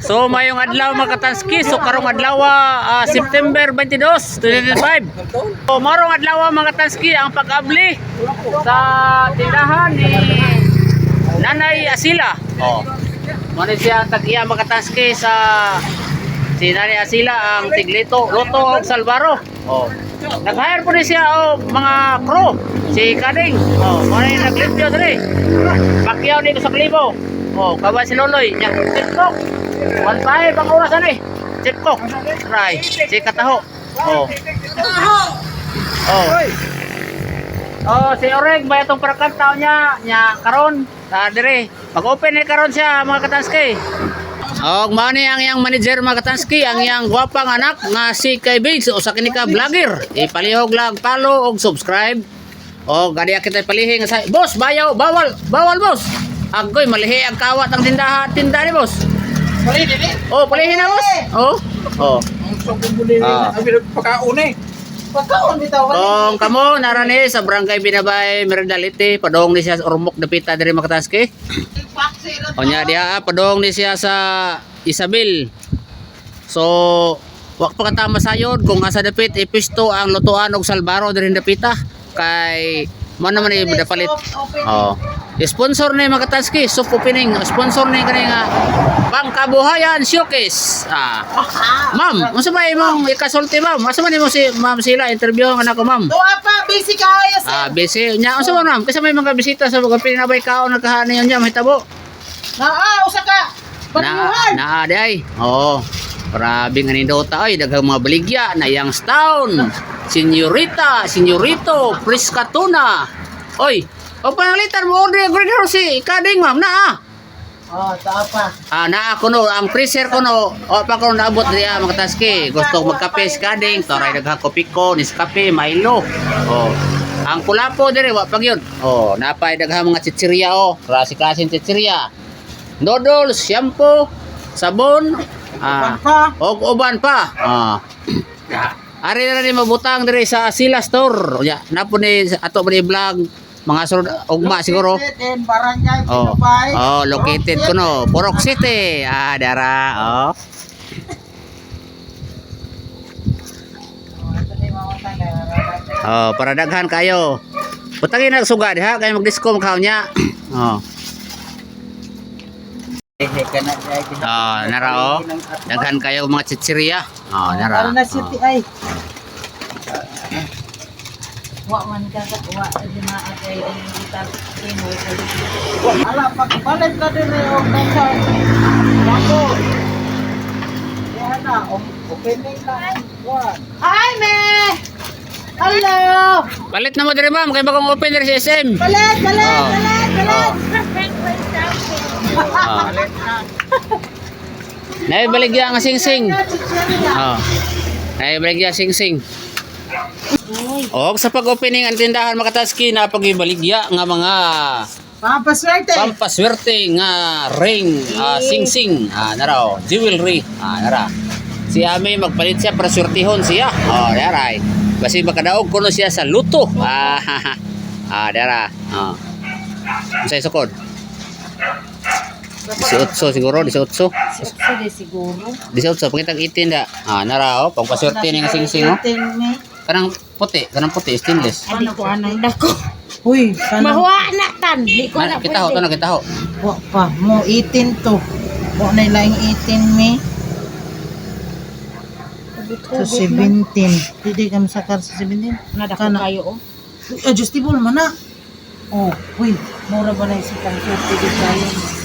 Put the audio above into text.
So mayong adlaw mga katanski, so karong adlaw ah, September 22, 2025. So marong adlaw mga katanski ang pag-abli sa tindahan ni Nanay Asila. Oh. Mano siya ang tag-iya mga katanski sa si Nanay Asila ang tiglito, Loto og Salvaro. Oh. Nag-hire po ni siya oh, mga crew. Si Kading. Oh, mo na naglimpyo diri. Pakyaw ni ko sa klibo. Oh, kawa si Loloy. Nya, TikTok. 1.5 ang oras ani. TikTok. Try. Si Kataho. Oh. Oh. Oh, si Oreg ba itong parakantaw niya? Nya karon sa dire. Pag-open ni karon siya mga katanski. Og mao ni ang yang manager mga katanski, ang yang gwapang anak nga si Kay Bigs o sa kini vlogger. Ipalihog lang follow og subscribe. O gadi kita palihi nga sa boss bayaw bawal bawal boss. Agoy malihi ang kawat ang tindahan tinda ni boss. Pali dili. Oh, palihin na boss. Oh. Oh. Ang sokong buli Ah. pagkaon eh. Pagkaon bitaw. Kung kamo narani sa barangay Binabay Merendalite, padong ni siya sa Ormoc Dapita diri Makataske. O nya diha padong ni siya sa Isabel. So wa pa katama sayod kung asa dapit ipisto ang lutuan og salbaro diri dapita kay mo naman i dapalit. Oh. Sponsor ni Makataske, soft opening, sponsor ni kani nga pangkabuhayan showcase. Ah. Ma'am, unsa ba imong ikasulti ma'am? Asa man imo si Ma'am sila interview ang anak ko ma'am? Tuwa pa, busy ka ayos. Ah, busy. Nya, unsa man ma'am? Kasi may mga bisita sa mga pinabay kaon nagkahani yun niya, mahitabo. Na, ah, usa ka. Na, Panyuhan. na, di ay. Oo. Grabe nga ni Dota ay daghang mga baligya na Youngstown, Senyorita, Senyorito, Priskatuna. Oy, o panalitan mo order greenhouse si Kading ma'am na ah. Oh, tuwa pa. Ah, naa ko no, ang freezer ko no, o pa ko naabot diya mga taski. Gusto ko magkape si Kading, toray daghang kopi ko, Nescafe, Milo. Oh. Ang kulapo dire wa pag yun. Oh, napay daghang mga chichirya oh, klase-klaseng chichirya. Noodles, shampoo, sabon, ah, og uban pa. Ah. Ari na ni mabutang dire sa Sila Store. Ya, napo ni ato ni vlog mga sunod ugma siguro. In Barangay Oh. Pinubay. Oh, located ko no. Purok City. Ah, dara. Oh. Oh, para daghan kayo. Putangin na sugad ha, kay mag-disco magkaon niya. Oh. Oh, nara oh. Daghan kayo mga chichirya. Oh, nara. Ano na ay. Wa man ka sa wa di na atay ang kita timoy ka. Ala pagpalit ka din eh og nasa. Wako. Yan na, o- opening na ang one. Hi, me! Hello! Palit na mo dire ma'am, kay bagong open dire si SM. Balat, balat, Oh. balat, balat! Oh. Naibaligya nga sing-sing. Oh. Naibaligya sing-sing. Og sa pag-opening ang tindahan makataski na pagibaligya nga mga Papaswerte! pampaswerte nga ring, ah, sing-sing, ah, nara oh, jewelry, ah, nara. Si Ami magpalit siya para swertihon siya. Oh, daray. Basi makadaog kuno siya sa luto. Ah, ah, dara. Ah. Unsay sukod? 18 siguro, 18. Sige, siguro. 18 pangitang 18 da. Ah, nara oh, pampaswerte ning sing-sing oh. Kanang puti, kanang puti stainless. Adi ko anang dako. Uy, Mahuwa na tan. Di ko Na, kita ho, to na kita ho. Wa pa, mo 18 to. Mo na lang 18 me. Sa 17. Hindi ka masakar sa 17. Nadako kayo oh. Adjustable man na. Oh, uy. Mura ba na isipang 30 di kayo.